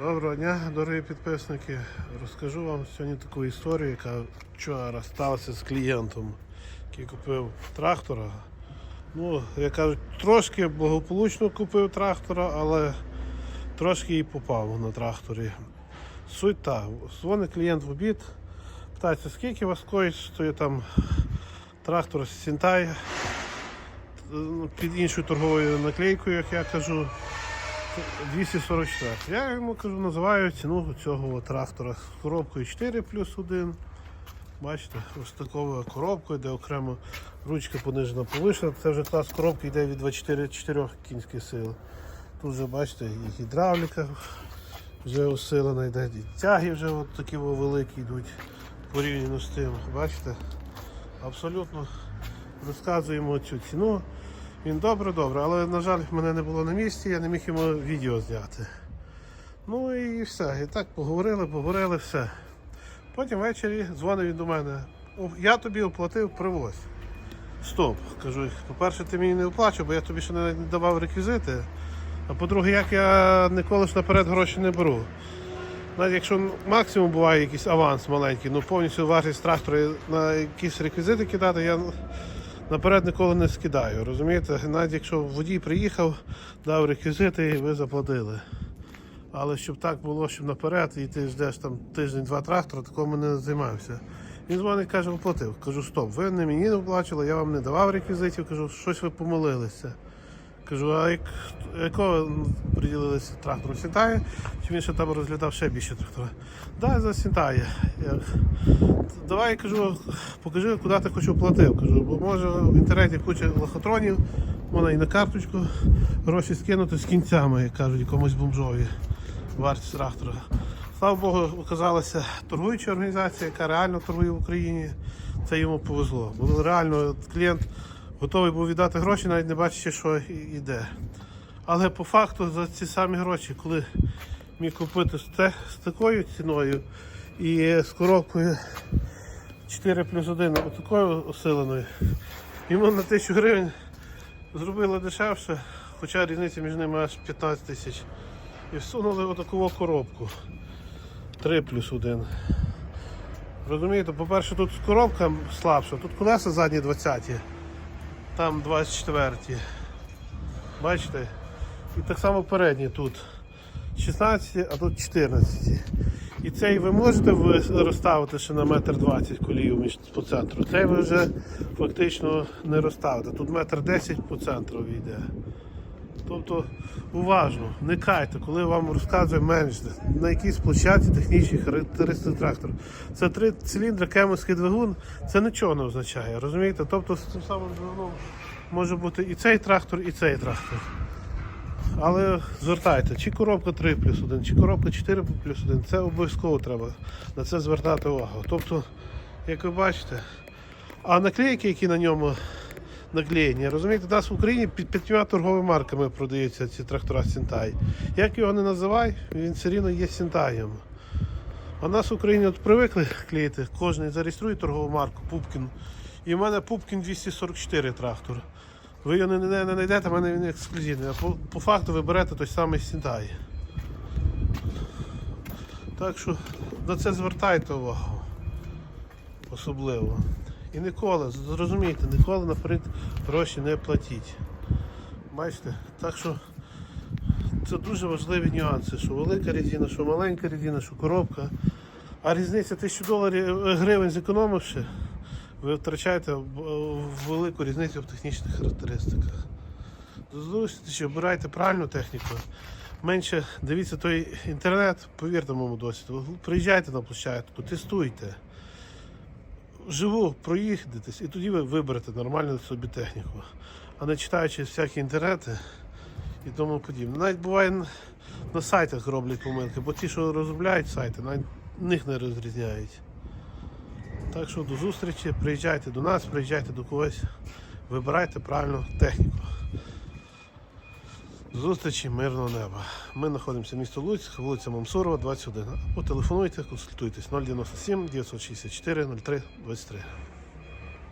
Доброго дня, дорогі підписники. Розкажу вам сьогодні таку історію, яка вчора сталася з клієнтом, який купив трактора. Ну, як кажуть, трошки благополучно купив трактора, але трошки і попав на тракторі. Суть та, дзвонить клієнт в обід, питається, скільки вас коштує там трактор Сінтай ну, під іншою торговою наклейкою, як я кажу. 244. Я йому кажу, називаю ціну цього трактора з коробкою 4 плюс 1. Бачите, ось такою коробкою, де окремо ручка понижена повишена. Це вже клас коробки йде від 24 4 кінських сил. Тут вже бачите, і гідравліка вже усилена йде, і тяги вже от такі великі йдуть порівняно з тим. Бачите? Абсолютно розказуємо цю ціну. Він добре, добре, але, на жаль, мене не було на місці, я не міг йому відео зняти. Ну і все. І так поговорили, поговорили, все. Потім ввечері дзвонив він до мене. Я тобі оплатив привозь. Стоп. Кажу, по-перше, ти мені не оплачував, бо я тобі ще не давав реквізити. А по-друге, як я ніколи ж наперед гроші не беру. Навіть якщо максимум буває якийсь аванс маленький, ну повністю вартість трактора на якісь реквізити кидати, я наперед ніколи не скидаю. Розумієте? Навіть якщо водій приїхав, дав реквізити і ви заплатили. Але щоб так було, щоб наперед, і ти ждеш там тиждень-два трактора, такого не займався. Він дзвонить, каже, оплатив. Кажу, стоп, ви не мені не оплачували, я вам не давав реквізитів, кажу, щось ви помилилися. Кажу, а як, якого приділилися трактору Сінтає? Чи він ще там розглядав ще більше трактора? Да, за Сінтає. Давай кажу, покажи, куди ти хоч оплатив. Кажу, бо може в інтернеті куча лохотронів, можна і на карточку гроші скинути з кінцями, як кажуть, якомусь бомжові вартість трактора. Слава Богу, оказалася торгуюча організація, яка реально торгує в Україні. Це йому повезло. Бо реально клієнт готовий був віддати гроші, навіть не бачачи, що йде. Але по факту за ці самі гроші, коли міг купити з такою ціною і з коробкою 4 плюс 1 такою усиленою, йому на 1000 гривень зробили дешевше, хоча різниця між ними аж 15 тисяч. І всунули отаку коробку. 3 плюс 1. Розумієте, по-перше, тут коробка слабша, тут колеса задні 20, там 24. Бачите? І так само передні тут 16, а тут 14. І цей ви можете ви- розставити ще на метр 20 колію по центру. Цей ви вже фактично не розставите. Тут метр 10 по центру йде. Тобто уважно, не кайте, коли вам розказує менеджер на якійсь площадці технічні характеристики трактора. Це три циліндри, кемовський двигун, це нічого не означає. Розумієте? Тобто з тим самим двигуном може бути і цей трактор, і цей трактор. Але звертайте, чи коробка 3 плюс 1, чи коробка 4 плюс 1, це обов'язково треба на це звертати увагу. Тобто, як ви бачите, а наклейки, які на ньому наклеєні, розумієте, у нас в Україні під п'ятьма торговими марками продаються ці трактора Сінтай. Як його не називай, він все рівно є Сінтаєм. А нас в Україні от привикли клеїти, кожен зареєструє торгову марку Пупкін. І в мене Пупкін 244 трактор. Ви його не, знайдете, в мене він ексклюзивний. А по, по факту ви берете той самий Сінтай. Так що на це звертайте увагу. Особливо. І ніколи, зрозумійте, ніколи наперед гроші не платіть. Бачите? Так що це дуже важливі нюанси, що велика резина, що маленька резина, що коробка. А різниця 1000 доларів е, гривень зекономивши, ви втрачаєте е, велику різницю в технічних характеристиках. Зустрічі, обирайте правильну техніку. Менше дивіться той інтернет, повірте моєму досвіду. Приїжджайте на площадку, тестуйте. Вживу проїдетесь і тоді ви виберете нормальну собі техніку, а не читаючи всякі інтернети і тому подібне. Навіть буває на сайтах роблять помилки, бо ті, що розробляють сайти, навіть них не розрізняють. Так що до зустрічі, приїжджайте до нас, приїжджайте до когось, вибирайте правильну техніку. До зустрічі, мирного неба. Ми знаходимося в місті Луцьк, вулиця Мамсурова, 21. Або телефонуйте, консультуйтесь 097 964 03 23.